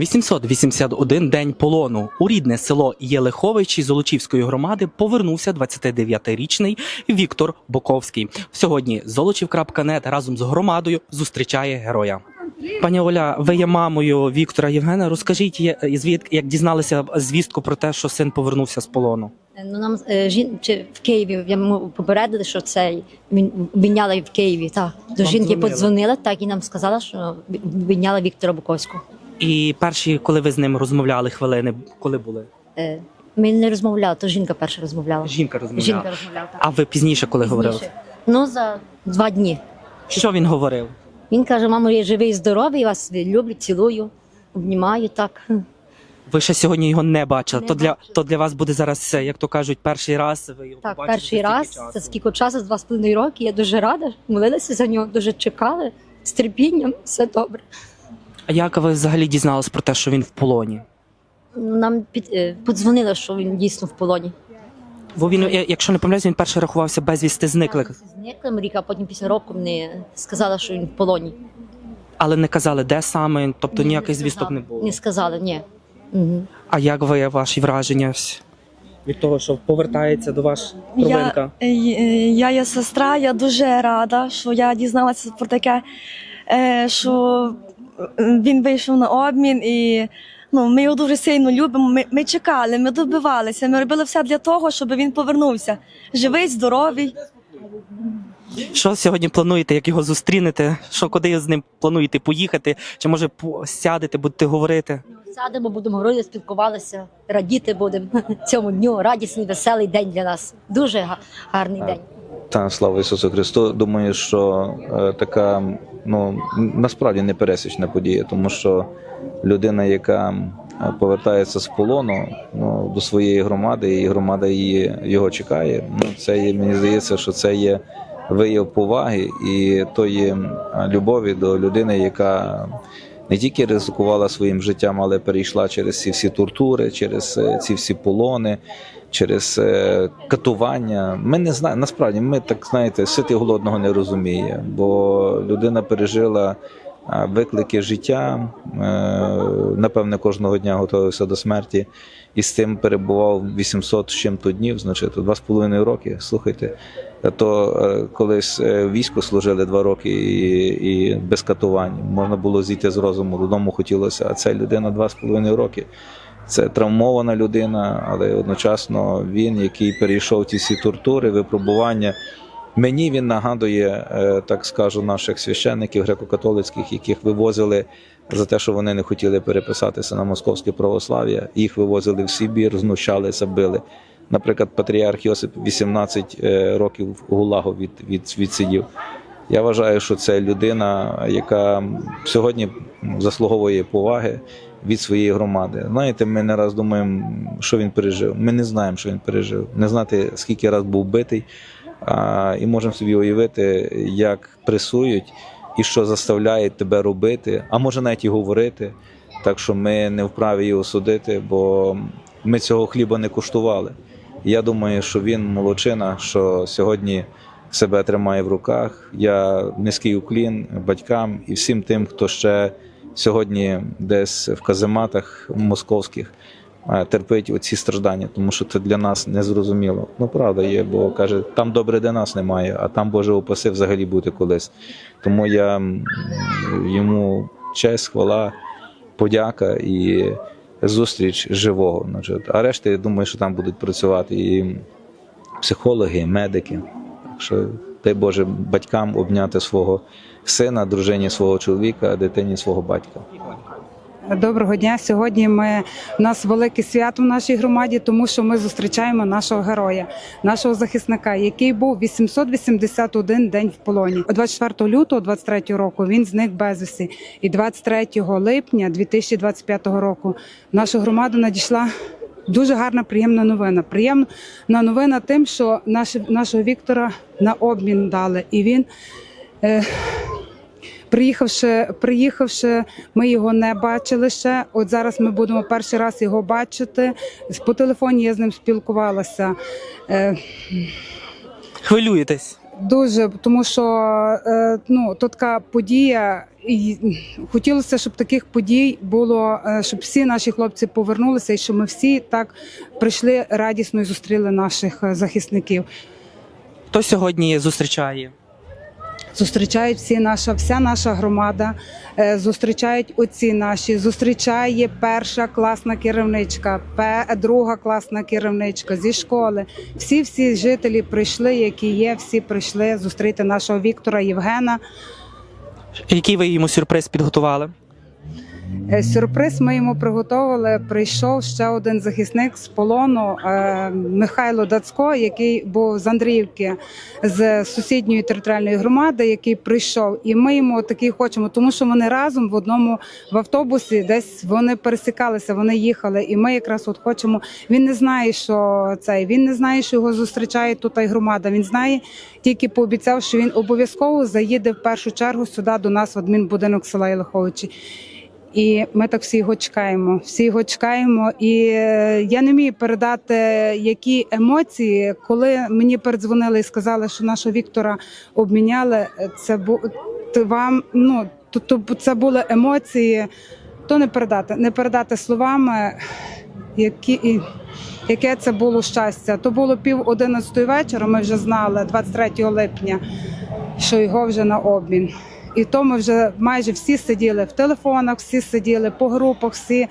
881 день полону. У рідне село Єлиховичі Золочівської громади повернувся 29-річний Віктор Боковський. Сьогодні Золочів.нет разом з громадою зустрічає героя. Пані Оля, ви є мамою Віктора Євгена. Розкажіть, є- звідки як дізналися звістку про те, що син повернувся з полону? Ну нам е, жін чи в Києві йому попередили, що цей він обміняла в Києві. Так до жінки дзвонили? подзвонила, так і нам сказала, що обміняла Віктора Буковського. І перші, коли ви з ним розмовляли хвилини, коли були? Е, Ми не розмовляли, то жінка перша розмовляла. Жінка розмовляла. Жінка розмовляла. Так. А ви пізніше, коли говорили? Ну за два дні. Що він говорив? Він каже: мамо, я живий, здоровий, вас люблю, цілую, обнімаю так. Ви ще сьогодні його не бачили. Не то для бачила. то для вас буде зараз, як то кажуть, перший раз. Ви його Так, побачите перший за стільки раз часу. це скільки часу, два з половиною роки. Я дуже рада, молилася за нього, дуже чекали з терпінням, все добре. А як ви взагалі дізнались про те, що він в полоні? Ну, Нам під, е, подзвонили, що він дійсно в полоні. Бо він, я- якщо не помиляюсь, він перший рахувався безвісти зниклих, Зниклим рік, а потім після року мені сказали, що він в полоні. але не казали, де саме, тобто Ні, ніяких звісток не було. Не сказали, ні. Угу. А як ви ваші враження від того, що повертається до вас Я, е, я є сестра, я дуже рада, що я дізналася про таке, е, що е, він вийшов на обмін і ну, ми його дуже сильно любимо. Ми, ми чекали, ми добивалися, ми робили все для того, щоб він повернувся. Живий, здоровий. Що сьогодні плануєте, як його зустрінете? Що куди з ним плануєте поїхати? Чи може по- сядете, будете говорити? Сядемо, будемо говорити, спілкувалися, радіти будемо цьому дню. Радісний, веселий день для нас. Дуже га- гарний день. Та слава Ісусу Христу. Думаю, що е, така ну насправді непересічна подія, тому що людина, яка е, повертається з полону ну, до своєї громади, і громада її його чекає. Ну це є, мені здається, що це є вияв поваги і тої любові до людини, яка не тільки ризикувала своїм життям, але перейшла через ці всі тортури, через е, ці всі полони через е, катування. Ми не знаємо, насправді ми так знаєте, сити голодного не розуміє, бо людина пережила е, виклики життя, напевне, кожного дня готувався до смерті. І з цим перебував 800 з чим-то днів, значить, два з половиною роки. Слухайте, то е, колись е, в війську служили два роки і, і без катувань. Можна було зійти з розуму, додому хотілося, а ця людина два з половиною роки. Це травмована людина, але одночасно він, який перейшов ті всі тортури, випробування. Мені він нагадує, е, так скажу, наших священників греко-католицьких, яких вивозили за те, що вони не хотіли переписатися на московське православ'я. Їх вивозили в Сибір, знущалися, били. Наприклад, патріарх Йосип 18 е, років гулагу від, від, відсидів. Я вважаю, що це людина, яка сьогодні заслуговує поваги від своєї громади. Знаєте, ми не раз думаємо, що він пережив. Ми не знаємо, що він пережив. Не знати, скільки раз був битий, а, і можемо собі уявити, як пресують і що заставляє тебе робити, а може навіть і говорити. Так що ми не вправі його судити, бо ми цього хліба не куштували. Я думаю, що він молодчина, що сьогодні себе тримає в руках. Я низький уклін батькам і всім тим, хто ще сьогодні десь в казематах московських е, терпить оці страждання, тому що це для нас незрозуміло. Ну правда є, бо каже, там добре де нас немає, а там Боже упаси взагалі бути колись. Тому я йому честь, хвала, подяка і зустріч живого. А решта, я думаю, що там будуть працювати і психологи, і медики. Так що, дай Боже, батькам обняти свого сина, дружині свого чоловіка, дитині свого батька. Доброго дня. Сьогодні ми у нас велике свято в нашій громаді, тому що ми зустрічаємо нашого героя, нашого захисника, який був 881 день в полоні. 24 лютого 23 року він зник безвісті, і 23 липня 2025 року в нашу громаду надійшла. Дуже гарна, приємна новина. Приємна новина тим, що наш, нашого Віктора на обмін дали, і він е, Приїхавши, приїхавши, ми його не бачили ще. От зараз ми будемо перший раз його бачити. По телефоні я з ним спілкувалася. Е, Хвилюєтесь? Дуже, тому що е, ну, то така подія. І хотілося, щоб таких подій було, е, щоб всі наші хлопці повернулися, і щоб ми всі так прийшли радісно і зустріли наших захисників. Хто сьогодні зустрічає? Зустрічають всі наша, вся наша громада, е, зустрічають оці наші, зустрічає перша класна керівничка, друга класна керівничка зі школи. Всі всі жителі прийшли, які є, всі прийшли зустріти нашого Віктора Євгена. Який ви йому сюрприз підготували? Е, Сюрприз ми йому приготували. Прийшов ще один захисник з полону е, Михайло Дацько, який був з Андріївки з сусідньої територіальної громади, який прийшов. І ми йому такий хочемо, тому що вони разом в одному в автобусі десь вони пересікалися, вони їхали. І ми якраз от хочемо. Він не знає, що цей він не знає, що його зустрічає тут і громада. Він знає, тільки пообіцяв, що він обов'язково заїде в першу чергу сюди до нас в адмінбудинок села Єлиховичі. І ми так всі його чекаємо. Всі його чекаємо. І е, я не вмію передати, які емоції, коли мені передзвонили і сказали, що нашого Віктора обміняли. Це бу вам. Ну то, то це були емоції. То не передати, не передати словами, які. Яке це було щастя? То було пів одинадцятої вечора. Ми вже знали 23 липня, що його вже на обмін. І то ми вже майже всі сиділи в телефонах, всі сиділи по групах, всі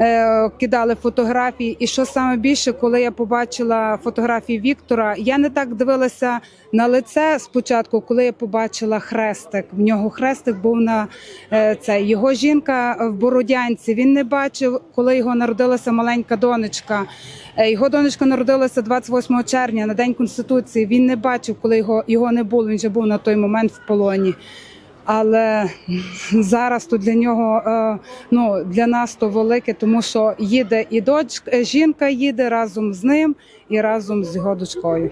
е, кидали фотографії. І що саме більше, коли я побачила фотографії Віктора, я не так дивилася на лице спочатку, коли я побачила хрестик. В нього хрестик був на е, це. Його жінка в Бородянці. Він не бачив, коли його народилася маленька донечка. Е, Його донечка народилася 28 червня на день конституції. Він не бачив, коли його, його не було. Він вже був на той момент в полоні. Але зараз то для нього е, ну для нас то велике, тому що їде і дочка, жінка їде разом з ним і разом з його дочкою.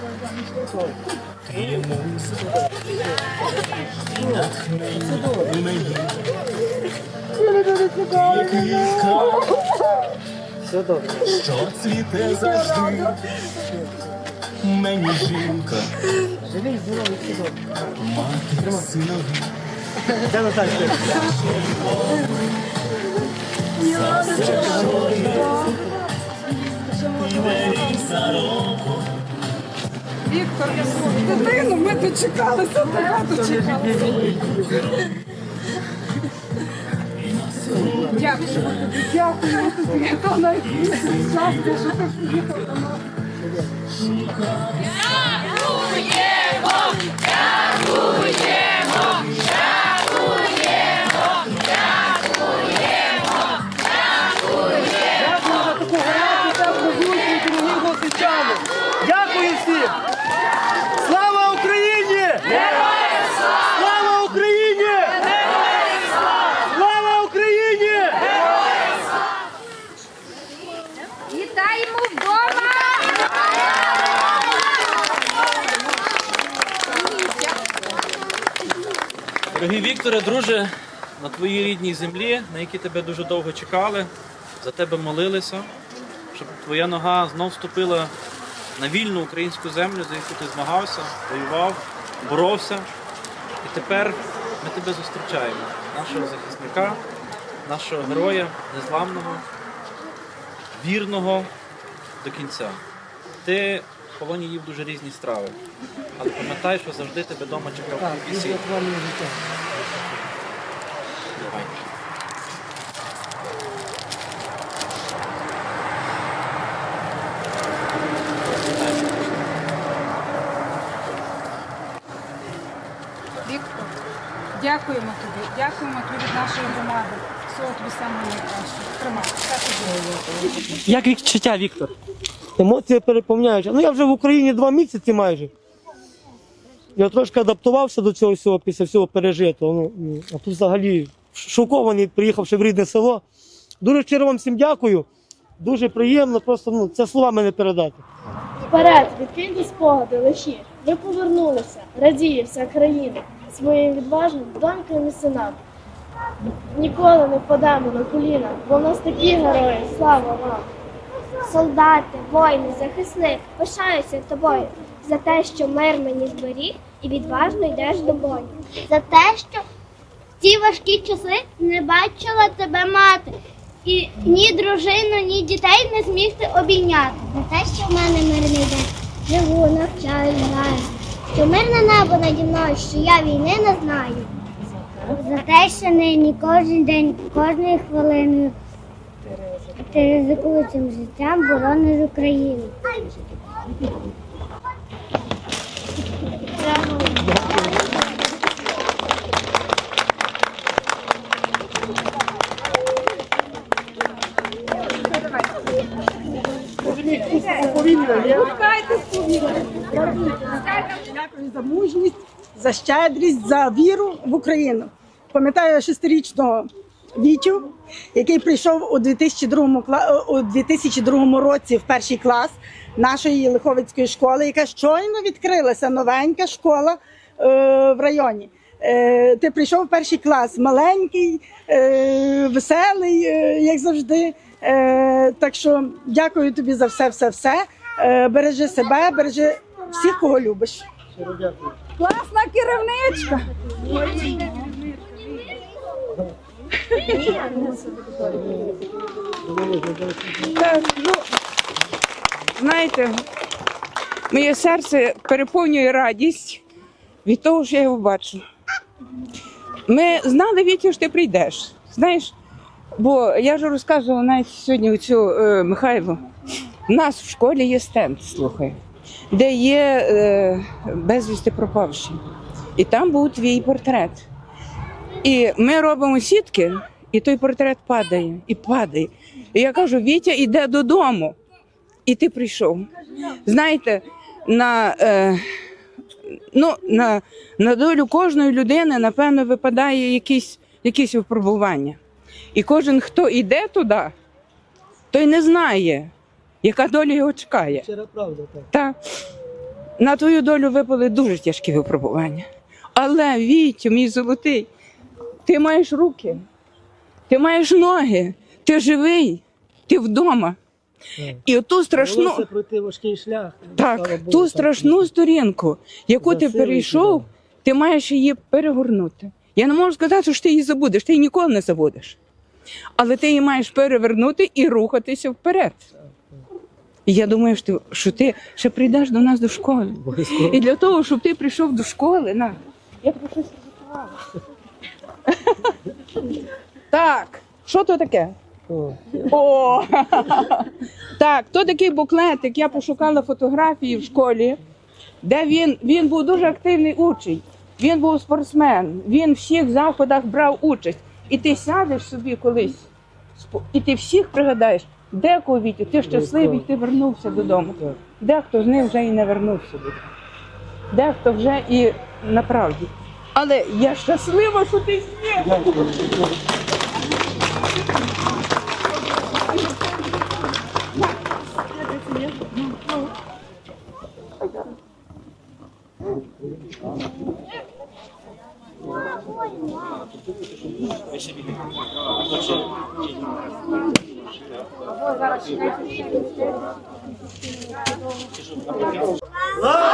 Вночі. Є музика, і натхнення в мені. Є квітка, що цвіте завжди. Мені жінка, мати синові. Віктор, дитину, ми дочекалися, тебе дочекалися. Дякую, дякую тобі, то найбільше щастя, що ти приїхав до нас. Дякую за таку гарячу теплу зустріч, дорогі гостичани. Дякую всім! Слава Україні! Слава Україні! Слава Україні! Вітаємо вдома! Дорогий друже, на твоїй рідній землі, на якій тебе дуже довго чекали, за тебе молилися, щоб твоя нога знов вступила на вільну українську землю, за яку ти змагався, воював, боровся. І тепер ми тебе зустрічаємо, нашого захисника, нашого героя, незламного, вірного до кінця. Ти в полоні їв дуже різні страви, але пам'ятай, що завжди тебе вдома чекав пісень. Давай. Дякуємо тобі, дякуємо тобі від нашої громади. Всього тобі самого найкращого. Тримай. Як відчуття, Віктор? Емоції переповняють. Ну я вже в Україні два місяці майже. Я трошки адаптувався до цього всього після всього пережитого. Ну, а тут взагалі шокований, приїхавши в рідне село. Дуже щиро вам всім дякую. Дуже приємно, просто ну, це словами не передати. Вперед, відкиньте спогади лиші. Ви повернулися, радіє вся країна своїм відважним донькам і синам. Ніколи не впадемо на коліна, бо в нас такі герої, слава вам! Солдати, воїни, захисник, пишаюся тобою за те, що мир мені зберіг і відважно йдеш до бою. За те, що ті важкі часи не бачила тебе мати, і ні дружину, ні дітей не зміг ти обійняти. За те, що в мене мирний день, живу, навчаю, граю, що мирне небо наді мною, що я війни не знаю. За те, що нині кожен день, кожною хвилиною ти ризикуючим життям борониш Україну. Дякую за мужність, за щедрість, за віру в Україну. Пам'ятаю шестирічного Вітю, який прийшов у 2002, у 2002 році в перший клас нашої Лиховицької школи, яка щойно відкрилася новенька школа е, в районі. Е, ти прийшов в перший клас маленький, е, веселий, е, як завжди. Е, так що дякую тобі за все, все, все. Е, бережи себе, бережи всіх, кого любиш. Класна керівничка. Знаєте, моє серце переповнює радість від того, що я його бачу. Ми знали, Вітю, що ти прийдеш. Знаєш, бо я вже розказувала навіть сьогодні цю е, Михайлу. У нас в школі є стенд, слухай, де є е, безвісти пропавші. І там був твій портрет. І ми робимо сітки, і той портрет падає, і падає. І я кажу: Вітя іде додому. І ти прийшов. Знаєте, на, е, ну, на, на долю кожної людини, напевно, випадає якісь, якісь випробування. І кожен, хто йде туди, той не знає, яка доля його чекає. Щира правда, так. Та на твою долю випали дуже тяжкі випробування. Але Вітю, мій золотий, ти маєш руки, ти маєш ноги, ти живий, ти вдома. Так. І оту страшну, пройти важкий шлях. Так, Богу, ту так. страшну сторінку, яку ти перейшов, тебе. ти маєш її перегорнути. Я не можу сказати, що ти її забудеш, ти її ніколи не забудеш. Але ти її маєш перевернути і рухатися вперед. І я думаю, що ти, що ти ще прийдеш до нас до школи. І для того, щоб ти прийшов до школи, на. Я тобі щось приготувала. Так, що то таке? О, О! Так, то такий буклетик. Я пошукала фотографії в школі, де він, він був дуже активний учень. Він був спортсмен, він в всіх заходах брав участь. І ти сядеш собі колись, і ти всіх пригадаєш, декого Вітю, ти щасливий, ти вернувся додому. Дехто з них вже і не вернувся додому. Дехто вже і направді. Але я щаслива, що ти з Дякую. Слава!